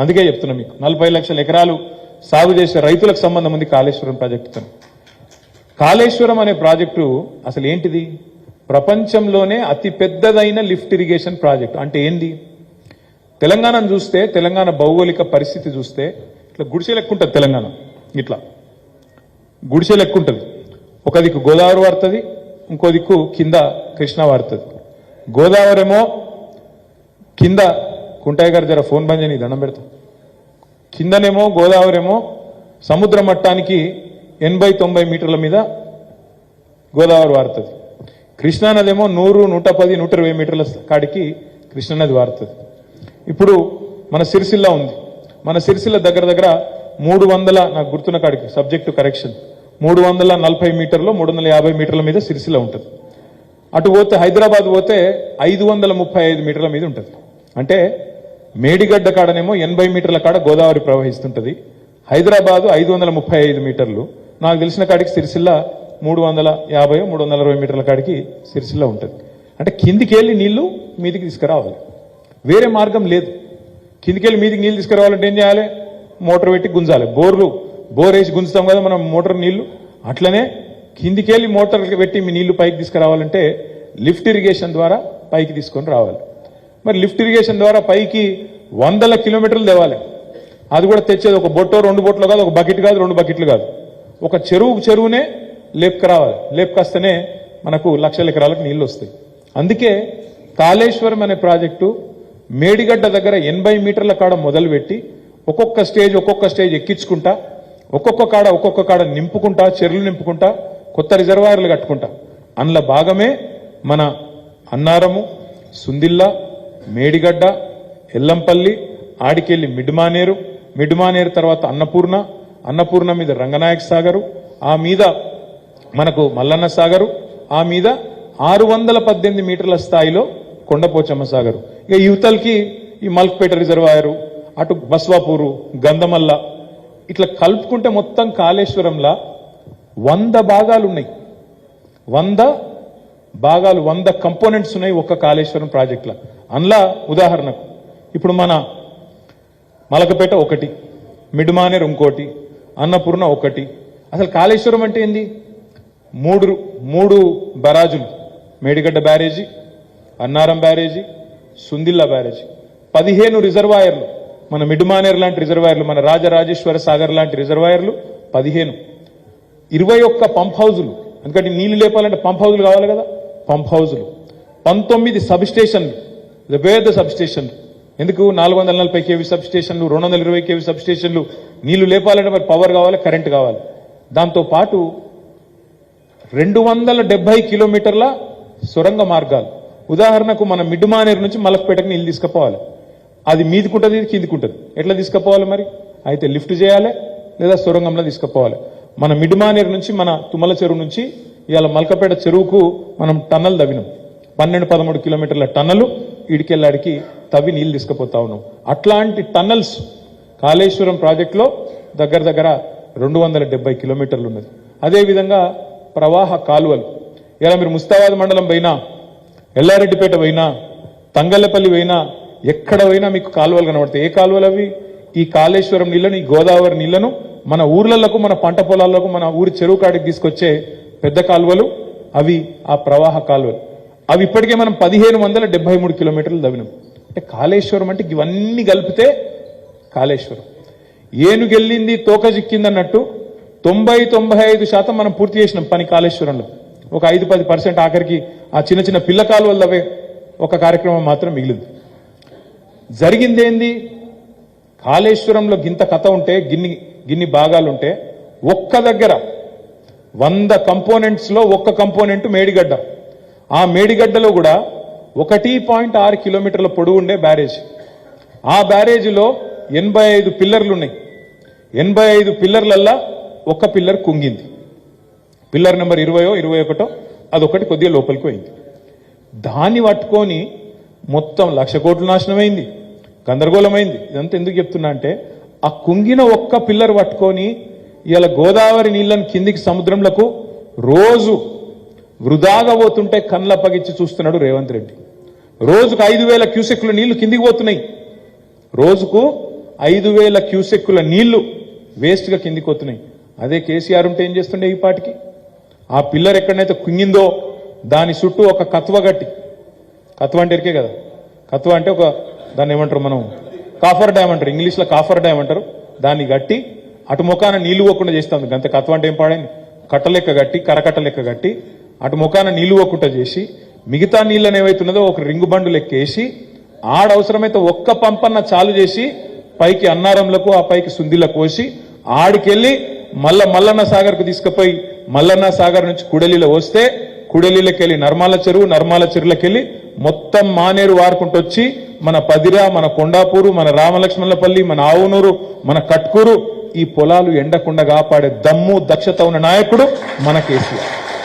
అందుకే చెప్తున్నా మీకు నలభై లక్షల ఎకరాలు సాగు చేసే రైతులకు సంబంధం ఉంది కాళేశ్వరం ప్రాజెక్టుతో కాళేశ్వరం అనే ప్రాజెక్టు అసలు ఏంటిది? ప్రపంచంలోనే అతి పెద్దదైన లిఫ్ట్ ఇరిగేషన్ ప్రాజెక్టు. అంటే ఏంది? తెలంగాణను చూస్తే తెలంగాణ భౌగోళిక పరిస్థితి చూస్తే ఇట్లా గుడిసె లెక్కుంటుంది తెలంగాణ ఇట్లా. గుడిసె లెక్కుంటుంది ఒక దిక్కు గోదావరి వారుతుంది ఇంకో దిక్కు కింద కృష్ణ వారుతుంది గోదావరి ఏమో కింద కుంటయ్య గారు జర ఫోన్ బంద్ చేయని దండం పెడతా. కిందనేమో గోదావరి ఏమో సముద్ర మట్టానికి ఎనభై తొంభై మీటర్ల మీద గోదావరి వారుతుంది. కృష్ణానదేమో నూరు నూట పది నూట ఇరవై మీటర్ల కాడికి కృష్ణానది వారుతుంది. ఇప్పుడు మన సిరిసిల్ల ఉంది. మన సిరిసిల్ల దగ్గర దగ్గర మూడు వందల నాకు గుర్తున్న కాడికి సబ్జెక్టు కరెక్షన్ మూడు వందల నలభై మీటర్లు మూడు వందల యాభై మీటర్ల మీద సిరిసిల్ల ఉంటుంది. అటు పోతే హైదరాబాద్ పోతే ఐదు వందల ముప్పై ఐదు మీటర్ల మీద ఉంటుంది. అంటే మేడిగడ్డ కాడనేమో ఎనభై మీటర్ల కాడ గోదావరి ప్రవహిస్తుంటుంది. హైదరాబాదు ఐదు వందల ముప్పై ఐదు మీటర్లు. నాకు తెలిసిన కాడికి సిరిసిల్ల మూడు వందల యాభై మూడు వందల అరవై మీటర్ల కాడికి సిరిసిల్ల ఉంటుంది. అంటే కిందికి వెళ్ళి నీళ్ళు మీదికి తీసుకురావాలి. వేరే మార్గం లేదు. కిందికి వెళ్ళి మీదికి నీళ్ళు తీసుకురావాలంటే ఏం చేయాలి? మోటార్ పెట్టి గుంజాలి. బోర్లు బోర్ వేసి గుంజుతాం కదా మనం మోటార్ నీళ్ళు. అట్లనే కిందికెళ్ళి మోటార్ పెట్టి మీ నీళ్ళు పైకి తీసుకురావాలంటే లిఫ్ట్ ఇరిగేషన్ ద్వారా పైకి తీసుకొని రావాలి. మరి లిఫ్ట్ ఇరిగేషన్ ద్వారా పైకి వందల కిలోమీటర్లు తేవాలి. అది కూడా తెచ్చేది ఒక బొట్టో రెండు బొట్లు కాదు ఒక బకెట్ కాదు రెండు బకెట్లు కాదు. ఒక చెరువు చెరువునే లేపుకురావాలి లేపుకొస్తేనే మనకు లక్షల ఎకరాలకు నీళ్ళు వస్తాయి. అందుకే కాళేశ్వరం అనే ప్రాజెక్టు మేడిగడ్డ దగ్గర ఎనభై మీటర్ల కాడ మొదలుపెట్టి ఒక్కొక్క స్టేజ్ ఒక్కొక్క స్టేజ్ ఎక్కించుకుంటా ఒక్కొక్క కాడ ఒక్కొక్క కాడ నింపుకుంటా చెరువులు నింపుకుంటా కొత్త రిజర్వాయర్లు కట్టుకుంటా. అందులో భాగమే మన అన్నారము సుందిల్ల మేడిగడ్డ ఎల్లంపల్లి ఆడికెళ్ళి మిడ్మానేరు మిడ్మానేరు తర్వాత అన్నపూర్ణ అన్నపూర్ణ మీద రంగనాయక సాగరు ఆ మీద మనకు మల్లన్న సాగరు ఆ మీద ఆరు వందల పద్దెనిమిది మీటర్ల స్థాయిలో కొండపోచమ్మ సాగరు. ఇక యువతలకి ఈ మల్క్పేట రిజర్వాయరు అటు బస్వాపూరు గంధమల్ల ఇట్లా కలుపుకుంటే మొత్తం కాళేశ్వరంలా వంద భాగాలు ఉన్నాయి వంద భాగాలు వంద కంపోనెంట్స్ ఉన్నాయి ఒక్క కాళేశ్వరం ప్రాజెక్టులో. అందులో ఉదాహరణకు ఇప్పుడు మన మలకపేట ఒకటి మిడ్మానేర్ ఇంకోటి అన్నపూర్ణ ఒకటి. అసలు కాళేశ్వరం అంటే ఏంది? మూడు మూడు బరాజులు. మేడిగడ్డ బ్యారేజీ అన్నారం బ్యారేజీ సుందిల్ల బ్యారేజీ. పదిహేను రిజర్వాయర్లు. మన మిడ్మానేర్ లాంటి రిజర్వాయర్లు మన రాజరాజేశ్వర సాగర్ లాంటి రిజర్వాయర్లు పదిహేను. ఇరవై ఒక్క పంప్ హౌజులు. ఎందుకంటే నీళ్ళు లేపాలంటే పంప్ హౌజులు కావాలి కదా? పంప్ హౌజులు. పంతొమ్మిది సబ్ స్టేషన్లు. వేద పెద్ద సబ్ స్టేషన్లు. ఎందుకు నాలుగు వందల నలభై కేవీ సబ్స్టేషన్లు రెండు వందల ఇరవై కేవీ సబ్స్టేషన్లు నీళ్ళు లేపాలంటే మరి పవర్ కావాలి కరెంట్ కావాలి. దాంతో పాటు రెండు వందల డెబ్బై కిలోమీటర్ల సొరంగ మార్గాలు. ఉదాహరణకు మన మిడ్మానేరు నుంచి మలక్పేటకు నీళ్ళు తీసుకుపోవాలి. అది మీదికుంటుంది ఇది కిందికుంటుంది. ఎట్లా తీసుకుపోవాలి మరి? అయితే లిఫ్ట్ చేయాలి లేదా సొరంగంలో తీసుకుపోవాలి. మన మిడ్మానేరు నుంచి మన తుమ్మల చెరువు నుంచి ఇవాళ మలకపేట చెరువుకు మనం టన్నల్ తవ్వినాం. పన్నెండు పదమూడు కిలోమీటర్ల టన్నలు ఇడికెళ్ళాడికి తవ్వి నీళ్ళు తీసుకుపోతా ఉన్నాం. అట్లాంటి టన్నల్స్ కాళేశ్వరం ప్రాజెక్టులో దగ్గర దగ్గర రెండు వందల డెబ్బై కిలోమీటర్లు ఉన్నది. అదేవిధంగా ప్రవాహ కాలువలు. ఇలా మీరు ముస్తాబాద్ మండలం పోయినా ఎల్లారెడ్డిపేట పోయినా తంగళ్ళపల్లి పోయినా ఎక్కడ పోయినా మీకు కాలువలు కనబడతాయి. ఏ కాలువలు అవి? ఈ కాళేశ్వరం నీళ్ళను ఈ గోదావరి నీళ్ళను మన ఊర్లలకు మన పంట పొలాలకు మన ఊరి చెరువు కాడికి తీసుకొచ్చే పెద్ద కాలువలు. అవి ఆ ప్రవాహ కాలువలు. అవి ఇప్పటికే మనం పదిహేను వందల డెబ్బై మూడు కిలోమీటర్లు దవినాం అంటే కాళేశ్వరం అంటే ఇవన్నీ కలిపితే కాళేశ్వరం. ఏనుగెళ్ళింది తోక చిక్కింది అన్నట్టు తొంభై తొంభై ఐదు శాతం మనం పూర్తి చేసినాం పని కాళేశ్వరంలో. ఒక ఐదు పది పర్సెంట్ ఆఖరికి ఆ చిన్న చిన్న పిల్లకాలు వల్లవే ఒక కార్యక్రమం మాత్రం మిగిలింది. జరిగిందేంది? కాళేశ్వరంలో గింత కథ ఉంటే గిన్ని గిన్ని భాగాలుంటే ఒక్క దగ్గర వంద కంపోనెంట్స్లో ఒక్క కంపోనెంట్ మేడిగడ్డ. ఆ మేడిగడ్డలో కూడా ఒకటి పాయింట్ ఆరు కిలోమీటర్ల పొడవు ఉండే బ్యారేజ్. ఆ బ్యారేజీలో ఎనభై ఐదు పిల్లర్లు ఉన్నాయి ఎనభై ఐదు పిల్లర్లల్లా ఒక పిల్లర్ కుంగింది. పిల్లర్ నెంబర్ ఇరవయో ఇరవై ఒకటో అదొకటి కొద్దిగా లోపలికి పోయింది. దాన్ని పట్టుకొని మొత్తం లక్ష కోట్లు నాశనమైంది. గందరగోళమైంది. ఇదంతా ఎందుకు చెప్తున్నా అంటే ఆ కుంగిన ఒక్క పిల్లర్ పట్టుకొని ఇలా గోదావరి నీళ్ళని కిందికి సముద్రంలకు రోజు వృధాగా పోతుంటే కళ్ళ పగిచ్చి చూస్తున్నాడు రేవంత్ రెడ్డి. రోజుకు ఐదు వేల క్యూసెక్లు నీళ్ళు కిందికి పోతున్నాయి. రోజుకు ఐదు వేల క్యూసెక్కుల నీళ్ళు వేస్ట్గా కిందికి పోతున్నాయి. అదే కేసీఆర్ ఉంటే ఏం చేస్తుండే ఈ పాటికి? ఆ పిల్లర్ ఎక్కడనైతే కుంగిందో దాని చుట్టూ ఒక కత్వ గట్టి కత్వ అంటే ఎరికే కదా? కత్వ అంటే ఒక దాన్ని ఏమంటారు మనం? కాఫర్ డ్యామ్ అంటారు. ఇంగ్లీష్లో కాఫర్ డ్యామ్ అంటారు. దాన్ని గట్టి అటు ముఖాన నీళ్ళు పోకుండా చేస్తాం అంతే కత్వ అంటే ఏం పాడైంది? కట్టలెక్క గట్టి కరకట్ట లెక్క గట్టి అటు ముఖాన నీళ్ళు పోకుండా చేసి మిగతా నీళ్ళని ఏవైతున్నదో ఒక రింగు బండు లెక్కేసి ఆడ అవసరమైతే ఒక్క పంపన్న చాలు చేసి పైకి అన్నారంలకు ఆ పైకి సుందిలకు పోసి ఆడికెళ్ళి మల్ల మల్లన్న సాగర్కు తీసుకుపోయి మల్లన్న సాగర్ నుంచి కుడలిలో వస్తే కుడలిలోకి నర్మాల చెరువు నర్మాల చెరువులకెళ్ళి మొత్తం మానేరు వారుకుంటూ వచ్చి మన పదిరా మన కొండాపూరు మన రామలక్ష్మణపల్లి మన ఆవునూరు మన కట్కూరు ఈ పొలాలు ఎండకుండా కాపాడే దమ్ము దక్షత ఉన్న నాయకుడు మన కేసీఆర్.